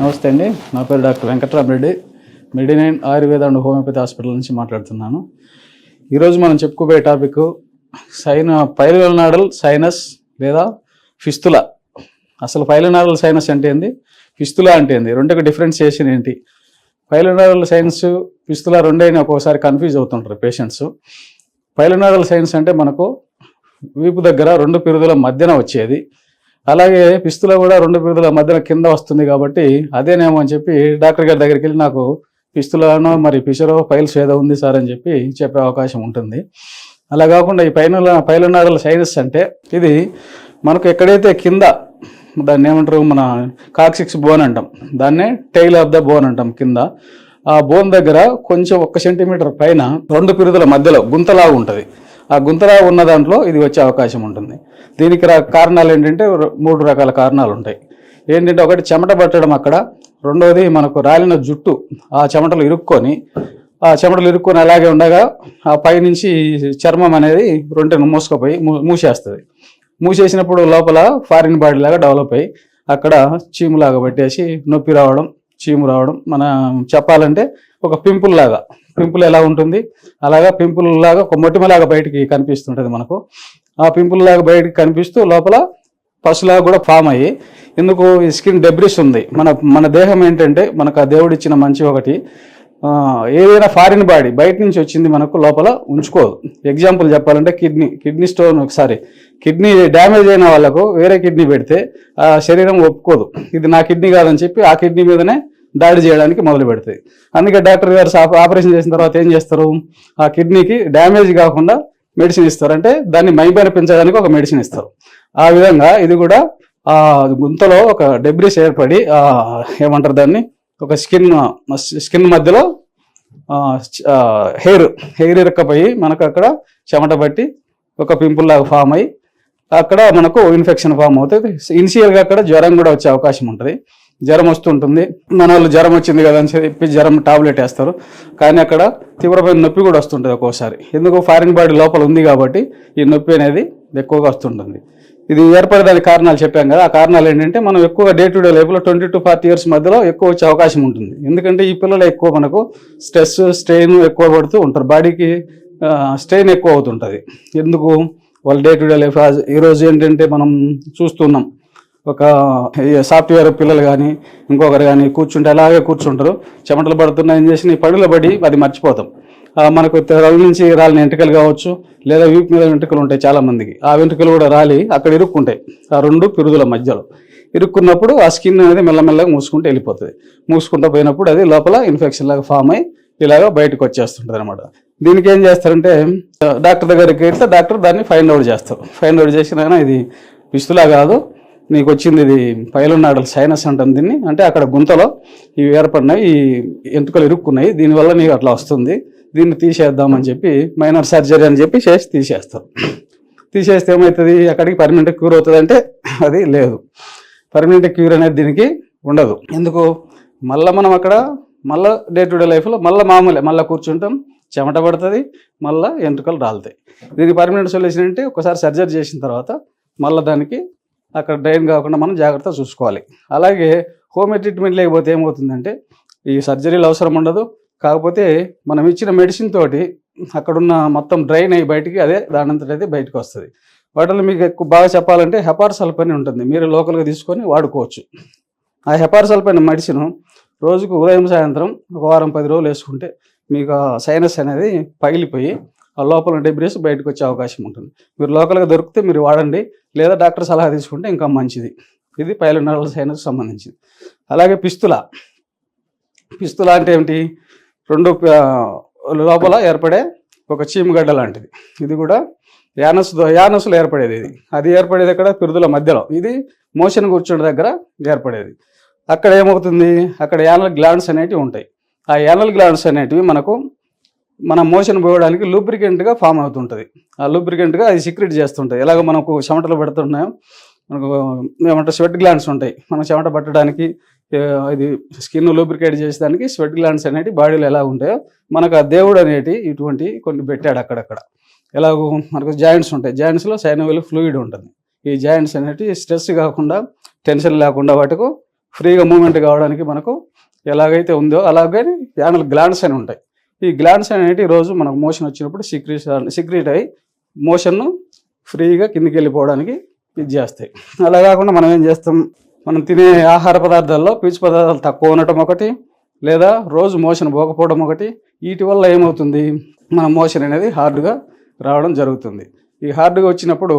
నమస్తే అండి. నా పేరు డాక్టర్ వెంకట్రామరెడ్డి మెడినైన్ ఆయుర్వేద అండ్ హోమియోపతి హాస్పిటల్ నుంచి మాట్లాడుతున్నాను. ఈరోజు మనం చెప్పుకోబోయే టాపిక్ సైన పైలనాడల్ సైనస్ లేదా ఫిస్తులా. అసలు పైలనాడల్ సైనస్ అంటే ఏంది? ఫిస్తులా అంటే ఏంది? రెండుకి డిఫరెన్షియేషన్ ఏంటి? పైలనాడల్ సైన్స్ ఫిస్తులా రెండైనా ఒక్కోసారి కన్ఫ్యూజ్ అవుతుంటారు పేషెంట్స్. పైలనాడల్ సైన్స్ అంటే మనకు వీపు దగ్గర రెండు పిరుదుల మధ్యన వచ్చేది. అలాగే పిస్తుల కూడా రెండు పిరుదుల మధ్యన కింద వస్తుంది కాబట్టి అదేనేమో అని చెప్పి డాక్టర్ గారి దగ్గరికి వెళ్ళి నాకు పిస్తులనో మరి పిషరో పైల్స్ ఏదో ఉంది సార్ అని చెప్పి చెప్పే అవకాశం ఉంటుంది. అలా కాకుండా ఈ పైన పైలనాడల సైనస్ అంటే ఇది మనకు ఎక్కడైతే కింద దాన్ని ఏమంటారు మన కాక్సిక్స్ బోన్ అంటాం దాన్నే టైల్ ఆఫ్ ద బోన్ అంటాం కింద. ఆ బోన్ దగ్గర కొంచెం ఒక్క సెంటీమీటర్ పైన రెండు పిరుదుల మధ్యలో గుంతలాగా ఉంటుంది. ఆ గుంతలా ఉన్న దాంట్లో ఇది వచ్చే అవకాశం ఉంటుంది. దీనికి కారణాలు ఏంటంటే మూడు రకాల కారణాలు ఉంటాయి. ఏంటంటే ఒకటి చెమట పట్టడం అక్కడ. రెండవది మనకు రాలిన జుట్టు ఆ చెమటలు ఇరుక్కొని ఆ చెమటలు ఇరుక్కొని అలాగే ఉండగా ఆ పైనుంచి చర్మం అనేది రొంటెను మూసుకుపోయి మూ- మూసేస్తుంది. మూసేసినప్పుడు లోపల ఫారిన్ బాడీ లాగా డెవలప్ అయ్యి అక్కడ చీములాగా పట్టేసి నొప్పి రావడం చీము రావడం. మన చెప్పాలంటే ఒక పింపుల్ లాగా. పింపుల్ ఎలా ఉంటుంది? అలాగా పింపుల్ లాగా ఒక మొటిమలాగా బయటికి కనిపిస్తుంటుంది మనకు. ఆ పింపుల్ లాగా బయటికి కనిపిస్తూ లోపల పసులాగా కూడా ఫామ్ అయ్యి ఎందుకు ఈ స్కిన్ డెబ్రిస్ ఉంది. మన మన దేహం ఏంటంటే మనకు ఆ దేవుడిచ్చిన మంచి ఒకటి. ఏదైనా ఫారిన్ బాడీ బయట నుంచి వచ్చింది మనకు లోపల ఉంచుకోదు. ఎగ్జాంపుల్ చెప్పాలంటే కిడ్నీ కిడ్నీ స్టోన్ ఒకసారి. కిడ్నీ డ్యామేజ్ అయిన వాళ్ళకు వేరే కిడ్నీ పెడితే ఆ శరీరం ఒప్పుకోదు. ఇది నా కిడ్నీ కాదని చెప్పి ఆ కిడ్నీ మీదనే దాడి చేయడానికి మొదలు పెడుతుంది అందుకే డాక్టర్ గారు ఆపరేషన్ చేసిన తర్వాత ఏం చేస్తారు? ఆ కిడ్నీకి డ్యామేజ్ కాకుండా మెడిసిన్ ఇస్తారు. అంటే దాన్ని మైబైన పెంచడానికి ఒక మెడిసిన్ ఇస్తారు. ఆ విధంగా ఇది కూడా ఆ గుంతలో ఒక డెబ్రిస్ ఏర్పడి ఆ ఏమంటారు దాన్ని? ఒక స్కిన్ స్కిన్ మధ్యలో హెయిర్ హెయిర్ ఇరక్కపోయి మనకు అక్కడ చెమట పట్టి ఒక పింపుల్ లాగా ఫామ్ అయ్యి అక్కడ మనకు ఇన్ఫెక్షన్ ఫామ్ అవుతుంది. ఇనిషియల్గా అక్కడ జ్వరం కూడా వచ్చే అవకాశం ఉంటుంది. జ్వరం వస్తుంటుంది. మన వాళ్ళు జ్వరం వచ్చింది కదా అని చెప్పి జ్వరం టాబ్లెట్ వేస్తారు. కానీ అక్కడ తీవ్రమైన నొప్పి కూడా వస్తుంటుంది ఒక్కోసారి. ఎందుకు? ఫారిన్ బాడీ లోపల ఉంది కాబట్టి ఈ నొప్పి అనేది ఎక్కువగా వస్తుంటుంది. ఇది ఏర్పడడానికి కారణాలు చెప్పాం కదా. ఆ కారణాలు ఏంటంటే మనం ఎక్కువగా డే టు డే లైఫ్లో ట్వంటీ టు ఫార్టీ ఇయర్స్ మధ్యలో ఎక్కువ వచ్చే అవకాశం ఉంటుంది. ఎందుకంటే ఈ పిల్లలు ఎక్కువ మనకు స్ట్రెస్ స్ట్రెయిన్ ఎక్కువ పడుతూ ఉంటారు. బాడీకి స్ట్రెయిన్ ఎక్కువ అవుతుంటుంది. ఎందుకు? వాళ్ళ డే టు డే లైఫ్ ఈరోజు ఏంటంటే మనం చూస్తున్నాం. ఒక సాఫ్ట్వేర్ పిల్లలు కానీ ఇంకొకరు కానీ కూర్చుంటే అలాగే కూర్చుంటారు. చెమటలు పడుతున్నాయని చేసి ఈ పడి అది మర్చిపోతాం. మనకు తెరల నుంచి రాలిన వెంట్రుకలు కావచ్చు లేదా వీపు మీద వెంట్రుకలు ఉంటాయి చాలామందికి. ఆ వెంట్రుకలు కూడా రాలి అక్కడ ఇరుక్కుంటాయి. ఆ రెండు పిరుదుల మధ్యలో. ఇరుక్కున్నప్పుడు ఆ స్కిన్ అనేది మెల్లమెల్లగా మూసుకుంటూ వెళ్ళిపోతుంది. మూసుకుంటూ పోయినప్పుడు అది లోపల ఇన్ఫెక్షన్ లాగా ఫామ్ అయ్యి ఇలాగ బయటకు వచ్చేస్తుంటుంది అనమాట దీనికి ఏం చేస్తారంటే డాక్టర్ దగ్గరికి వెళ్తే డాక్టర్ దాన్ని ఫైండ్ అవుట్ చేస్తారు. ఫైండ్ అవుట్ చేసిన ఇది పిస్తులా కాదు. నీకు వచ్చింది ఇది పైలున్నాడల్ సైనస్ అంటాం దీన్ని. అంటే అక్కడ గుంతలో ఇవి ఏర్పడినాయి ఈ ఎంటుకలు ఇరుక్కున్నాయి. దీనివల్ల నీకు అట్లా వస్తుంది. దీన్ని తీసేద్దామని చెప్పి మైనర్ సర్జరీ అని చెప్పి చేసి తీసేస్తారు తీసేస్తే ఏమవుతుంది అక్కడికి పర్మనెంట్ క్యూర్ అవుతుంది అంటే అది లేదు. పర్మనెంట్ క్యూర్ అనేది దీనికి ఉండదు. ఎందుకు? మళ్ళీ మనం అక్కడ మళ్ళీ డే టు డే లైఫ్లో మళ్ళీ మామూలే మళ్ళీ కూర్చుంటాం చెమట పడుతుంది మళ్ళీ ఎంట్రుకలు రాలుతాయి. దీనికి పర్మనెంట్ సొల్యూషన్ అంటే ఒకసారి సర్జరీ చేసిన తర్వాత మళ్ళీ దానికి అక్కడ డ్రైన్ కాకుండా మనం జాగ్రత్త చూసుకోవాలి. అలాగే హోమ్ ట్రీట్మెంట్ లేకపోతే ఏమవుతుందంటే ఈ సర్జరీలు అవసరం ఉండదు. కాకపోతే మనం ఇచ్చిన మెడిసిన్ తోటి అక్కడున్న మొత్తం డ్రైన్ అయ్యి బయటికి అదే దానంతట అయితే బయటకు వస్తుంది. వాటిలో మీకు ఎక్కువ బాగా చెప్పాలంటే హెపార్సల్పైన ఉంటుంది. మీరు లోకల్గా తీసుకొని వాడుకోవచ్చు. ఆ హెపార్సల్పైన మెడిసిన్ రోజుకు ఉదయం సాయంత్రం ఒక వారం పది రోజులు వేసుకుంటే మీకు సైనస్ అనేది పగిలిపోయి ఆ లోపల డెబ్రీస్ బయటకు వచ్చే అవకాశం ఉంటుంది. మీరు లోకల్గా దొరికితే మీరు వాడండి. లేదా డాక్టర్ సలహా తీసుకుంటే ఇంకా మంచిది. ఇది పైలనరల్ సైనస్ సంబంధించింది. అలాగే పిస్తుల. పిస్తుల అంటే ఏమిటి? రెండు లోపల ఏర్పడే ఒక చీమగడ్డ లాంటిది. ఇది కూడా యానస్ యానస్లో ఏర్పడేది ఇది. అది ఏర్పడేది అక్కడ పిరుదుల మధ్యలో. ఇది మోషన్ కూర్చున్న దగ్గర ఏర్పడేది. అక్కడ ఏమవుతుంది? అక్కడ యానల్ గ్లాండ్స్ అనేటివి ఉంటాయి. ఆ యానల్ గ్లాండ్స్ అనేటివి మనకు మన మోషన్ పోయడానికి లూబ్రికెంట్గా ఫామ్ అవుతుంటుంది. ఆ లూబ్రికెంట్గా అది సీక్రెట్ చేస్తుంటాయి ఎలాగ మనకు చెమటలు పెడుతున్నాయో మనకు ఏమంటే స్వెట్ గ్లాండ్స్ ఉంటాయి. మనం చెమట పట్టడానికి ఇది స్కిన్ లూబ్రికేట్ చేసేదానికి స్వెట్ గ్లాండ్స్ అనేవి బాడీలో ఎలా ఉంటాయో మనకు ఆ దేవుడు అనేటి ఇటువంటి కొన్ని పెట్టాడు అక్కడక్కడ. ఎలాగో మనకు జాయింట్స్ ఉంటాయి. జాయింట్స్లో సైనోవెల్ ఫ్లూయిడ్ ఉంటుంది. ఈ జాయింట్స్ అనేటివి స్ట్రెస్ కాకుండా టెన్షన్ లేకుండా వాటికు ఫ్రీగా మూమెంట్ కావడానికి మనకు ఎలాగైతే ఉందో అలాగే యానల్ గ్లాండ్స్ అని ఉంటాయి. ఈ గ్లాండ్స్ అనేటి రోజు మనకు మోషన్ వచ్చినప్పుడు సిక్రీట్ సిక్రీట్ అయ్యి మోషన్ను ఫ్రీగా కిందికి వెళ్ళిపోవడానికి ఇది చేస్తాయి. అలా కాకుండా మనం ఏం చేస్తాం? మనం తినే ఆహార పదార్థాల్లో పీచు పదార్థాలు తక్కువ ఉండటం ఒకటి లేదా రోజు మోషన్ పోకపోవడం ఒకటి. వీటి వల్ల ఏమవుతుంది? మన మోషన్ అనేది హార్డ్గా రావడం జరుగుతుంది. ఈ హార్డ్గా వచ్చినప్పుడు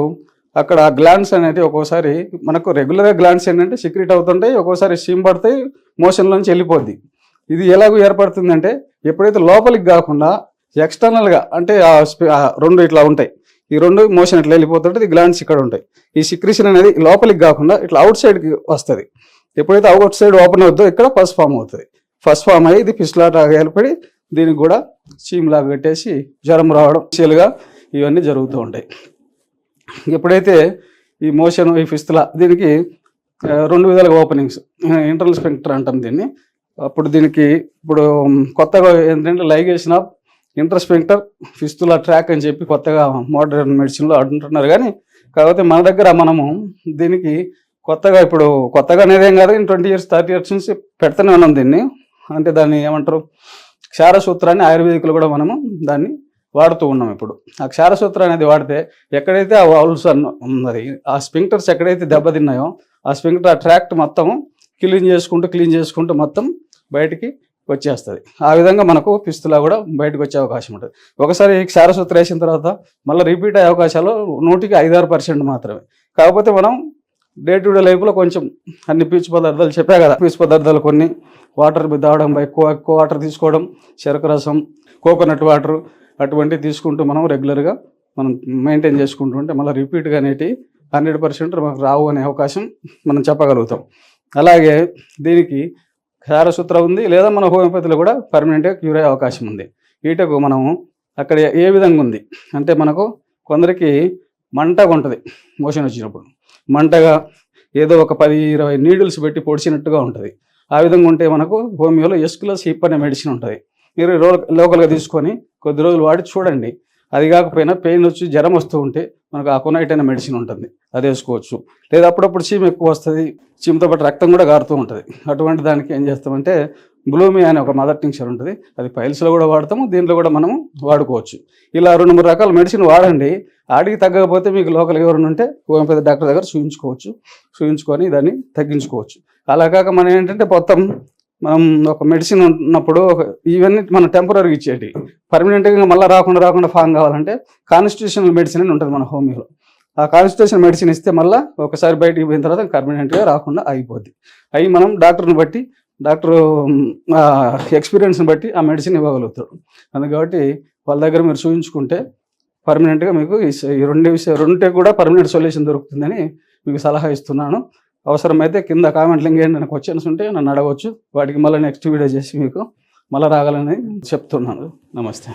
అక్కడ గ్లాండ్స్ అనేది ఒక్కోసారి మనకు రెగ్యులర్గా గ్లాండ్స్ ఏంటంటే సిక్రెట్ అవుతుంటాయి ఒక్కోసారి స్టీమ్ పడతాయి మోషన్లోంచి వెళ్ళిపోద్ది. ఇది ఎలాగో ఏర్పడుతుందంటే ఎప్పుడైతే లోపలికి కాకుండా ఎక్స్టర్నల్గా అంటే ఆ రెండు ఇట్లా ఉంటాయి. ఈ రెండు మోషన్ ఇట్లా వెళ్ళిపోతుంటే ఈ గ్లాండ్స్ ఇక్కడ ఉంటాయి. ఈ సిక్రిషన్ అనేది లోపలికి కాకుండా ఇట్లా అవుట్ సైడ్కి వస్తుంది. ఎప్పుడైతే అవుట్ సైడ్ ఓపెన్ అవుతుందో ఇక్కడ ఫస్ట్ ఫామ్ అవుతుంది. ఫస్ట్ ఫామ్ అయ్యి ఇది పిస్లాటాగా ఏర్పడి దీనికి కూడా చీమ్లాగా పెట్టేసి జ్వరం రావడం చీలుగా ఇవన్నీ జరుగుతూ ఉంటాయి. ఎప్పుడైతే ఈ మోషన్ ఈ ఫిస్తులా దీనికి రెండు విధాలుగా ఓపెనింగ్స్ ఇంటర్నల్ స్పెక్టర్ అంటాం దీన్ని. అప్పుడు దీనికి ఇప్పుడు కొత్తగా ఏంటంటే ligation of intersphincteric fistula track అని చెప్పి కొత్తగా మోడర్న్ మెడిసిన్లో అంటున్నారు. కానీ కాకపోతే మన దగ్గర మనము దీనికి కొత్తగా ఇప్పుడు కొత్తగా అనేది ఏం కాదు ట్వంటీ ఇయర్స్ థర్టీ ఇయర్స్ నుంచి పెడుతూనే ఉన్నాం దీన్ని. అంటే దాన్ని ఏమంటారు క్షారసూత్రాన్ని ఆయుర్వేదికులు కూడా మనము దాన్ని వాడుతూ ఉన్నాం ఇప్పుడు. ఆ క్షారసూత్రం అనేది వాడితే ఎక్కడైతే ఆ వాల్స్ అన్న ఉన్నది ఆ స్పింక్టర్స్ ఎక్కడైతే దెబ్బతిన్నాయో ఆ స్పింక్టర్ ఆ ట్రాక్ట్ మొత్తం క్లీన్ చేసుకుంటూ క్లీన్ చేసుకుంటూ మొత్తం బయటికి వచ్చేస్తుంది. ఆ విధంగా మనకు పిస్తులా కూడా బయటకు వచ్చే అవకాశం ఉంటుంది. ఒకసారి క్షారసూత్ర వేసిన తర్వాత మళ్ళీ రిపీట్ అయ్యే అవకాశాలు నూటికి ఐదారు పర్సెంట్ మాత్రమే. కాకపోతే మనం డే టు డే లైఫ్లో కొంచెం అన్ని పీచు పదార్థాలు చెప్పా కదా. పీచు పదార్థాలు కొన్ని వాటర్ తాగడం ఎక్కువ ఎక్కువ వాటర్ తీసుకోవడం చెరకు రసం కోకోనట్ వాటర్ అటువంటివి తీసుకుంటూ మనం రెగ్యులర్గా మనం మెయింటైన్ చేసుకుంటూ ఉంటే మళ్ళీ రిపీట్గా అనేటి హండ్రెడ్ పర్సెంట్ మనకు రావు అనే అవకాశం మనం చెప్పగలుగుతాం. అలాగే దీనికి క్షారసూత్ర ఉంది లేదా మన హోమియోపతిలో కూడా పర్మనెంట్గా క్యూర్ అయ్యే అవకాశం ఉంది. వీటకు మనము అక్కడ ఏ విధంగా ఉంది? అంటే మనకు కొందరికి మంటగా ఉంటుంది మోషన్ వచ్చినప్పుడు. మంటగా ఏదో ఒక పది ఇరవై నీడిల్స్ పెట్టి పొడిచినట్టుగా ఉంటుంది. ఆ విధంగా ఉంటే మనకు హోమియోలో ఎస్కులస్ హిప్ అనే మెడిసిన్ ఉంటుంది. మీరు రో లోకల్గా తీసుకొని కొద్ది రోజులు వాడి చూడండి. అది కాకపోయినా పెయిన్ వచ్చి జ్వరం వస్తూ ఉంటే మనకు అకోనైట్ అనే మెడిసిన్ ఉంటుంది. అది వేసుకోవచ్చు. లేదా అప్పుడప్పుడు చీమ ఎక్కువ వస్తుంది చీమతో పాటు రక్తం కూడా గారుతూ ఉంటుంది. అటువంటి దానికి ఏం చేస్తామంటే బ్లూమి అనే ఒక మదర్ టింక్చర్ ఉంటుంది. అది పైల్స్లో కూడా వాడతాము దీంట్లో కూడా మనము వాడుకోవచ్చు. ఇలా రెండు మూడు రకాల మెడిసిన్ వాడండి. ఆడికి తగ్గకపోతే మీకు లోకల్ ఎవరైనా ఉంటే హోమియోపతి డాక్టర్ దగ్గర చూయించుకోవచ్చు. చూయించుకొని దాన్ని తగ్గించుకోవచ్చు. అలా కాక మనం ఏంటంటే మొత్తం మనం ఒక మెడిసిన్ ఉన్నప్పుడు ఒక ఇవన్నీ మనం టెంపరీగా ఇచ్చేటి. పర్మనెంట్గా మళ్ళీ రాకుండా రాకుండా ఫామ్ కావాలంటే కాన్స్టిట్యూషనల్ మెడిసిన్ అని ఉంటుంది మన హోమియోలో ఆ కాన్స్టిట్యూషన్ మెడిసిన్ ఇస్తే మళ్ళీ ఒకసారి బయటికి పోయిన తర్వాత పర్మనెంట్గా రాకుండా అయిపోద్ది. అవి మనం డాక్టర్ని బట్టి డాక్టర్ ఎక్స్పీరియన్స్ని బట్టి ఆ మెడిసిన్ ఇవ్వగలుగుతాడు అందుకు కాబట్టి వాళ్ళ దగ్గర మీరు చూపించుకుంటే పర్మనెంట్గా మీకు ఈ రెండు విషయం రెండింటికి కూడా పర్మనెంట్ సొల్యూషన్ దొరుకుతుందని మీకు సలహా ఇస్తున్నాను. అవసరమైతే కింద కామెంట్ లింక్ ఏంటంటే క్వశ్చన్స్ ఉంటే నన్ను అడగవచ్చు వాటికి మళ్ళీ నెక్స్ట్ వీడియో చేసి మీకు మళ్ళీ రాగలని చెప్తున్నాను. నమస్తే.